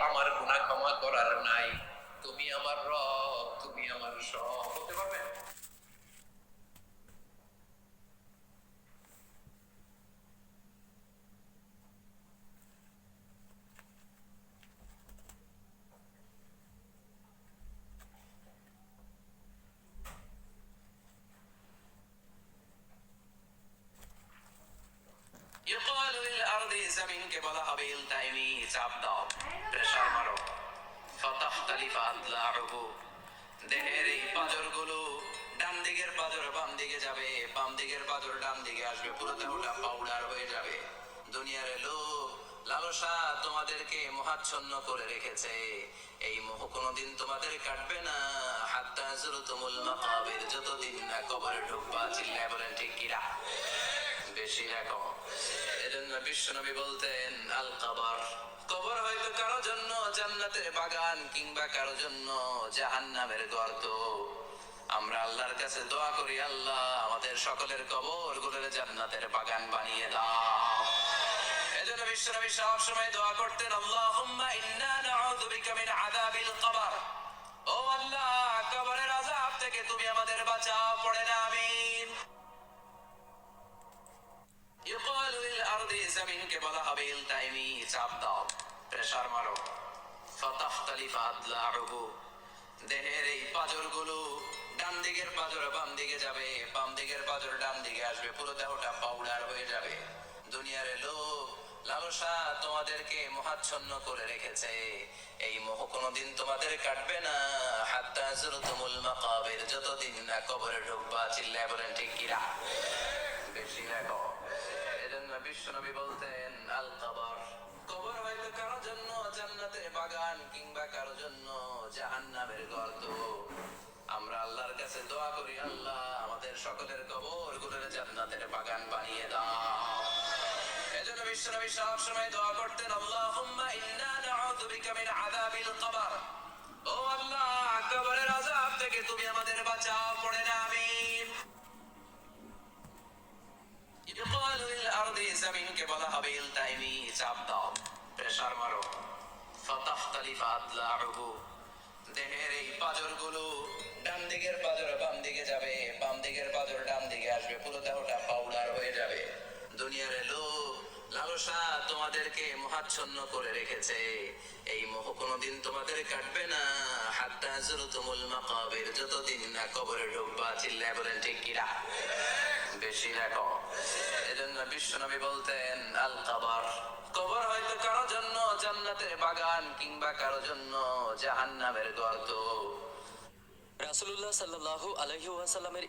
আমার গুণা ক্ষমা করার নাই। তুমি আমার র তুমি আমার সব। হতে পারবেন? ইউকালু বলা হবে ইলতাইমি চাপ দাও। দেহের এই পাঁজরগুলো ডান দিকের পাঁজর বাম দিকে যাবে বাম দিকের পাঁজর ডান দিকে আসবে পুরো দেহটা পাউডার হয়ে যাবে। দুনিয়ার লোক লালসা তোমাদেরকে মোহাচ্ছন্ন করে রেখেছে। এই মোহ কোনোদিন তোমাদের কাটবে না। হাত্তা জুরতুমুল মাকাবির, যতদিন না কবরে ঢুকবা, চিল্লায় বলেন, ঠিক কিরা বেশি রাখো এজন্য বিশ্বনবী বলতেন আল কবর কবর হয়তো কারও জন্য, জান্নাতের বাগান কিংবা কারও জন্য জাহান্নামের গর্ত। আমরা আল্লাহর কাছে দোয়া করি, আল্লাহ আমাদের সকলের কবরগুলোর জান্নাতের বাগান বানিয়ে দাও। এজন্য বিশ্বনবী দোয়া করতেন, আল্লাহুম্মা ইন্না নাউযু বিকা মিন আযাবিল কবর। ও আল্লাহ, কবরের আযাব থেকে তুমি আমাদের বাঁচাও, পড়ে না, আমিন। ইউকালু লিল আরদি, জমিনকে বলা হবে চাপ দাও প্রেসার মারো ফাতাহতালিফ আদলাহু দেহের এই পাঁজরগুলো ডান দিকের পাঁজর বাম দিকে যাবে, বাম দিকের পাঁজর ডান দিকে আসবে, পুরো দেহটা পাউডার হয়ে যাবে। দুনিয়ার লোক লালসা তোমাদেরকে মোহাচ্ছন্ন করে রেখেছে। এই মোহ কোনোদিন তোমাদের কাটবে না। হাত্তা জুরতুমুল মাকাবির, যতদিন না কবরে ঢুকবা, চিল্লায় বলেন ঠিক কিরা বেশি রাখো। এজন্য বিশ্বনবী বলতেন, আল কবর। কবর হয়তো কারও জন্য জান্নাতের বাগান কিংবা কারও জন্য জাহান্নামের গর্ত। আমরা আল্লাহর কাছে দোয়া করি, আল্লাহ আমাদের সকলের কবরগুলোর জান্নাতের বাগান বানিয়ে দাও। এজন্য বিশ্বনবী সব সময় দোয়া করতেন, আল্লাহুম্মা ইন্না নাউযু বিকা মিন আযাবিল কবর। ও আল্লাহ, কবরের আযাব থেকে তুমি আমাদের বাঁচাও, পড়ে না, আমিন। ইউকালু লিল আরদি, জমিনকে বলা হবে ইলতাইমি চাপ দাও। প্রেসার তোমাদেরকে মোহাচ্ছন্ন করে রেখেছে। এই মোহ কোনোদিন তোমাদের কাটবে না। হাত্তা জুরতুমুল মাকাবির, যতদিন না কবরে ঢুকবা চিল্লায় বলেন ঠিক কিরা বেশি রাখো এজন্য বিশ্বনবী বলতেন আল কবর কবর হয়তো কারও জন্য জান্নাতের বাগান কিংবা কারও জন্য জাহান্নামের গর্ত। রাসূলুল্লাহ সাল্লাল্লাহু আলাইহি ওয়াসাল্লামের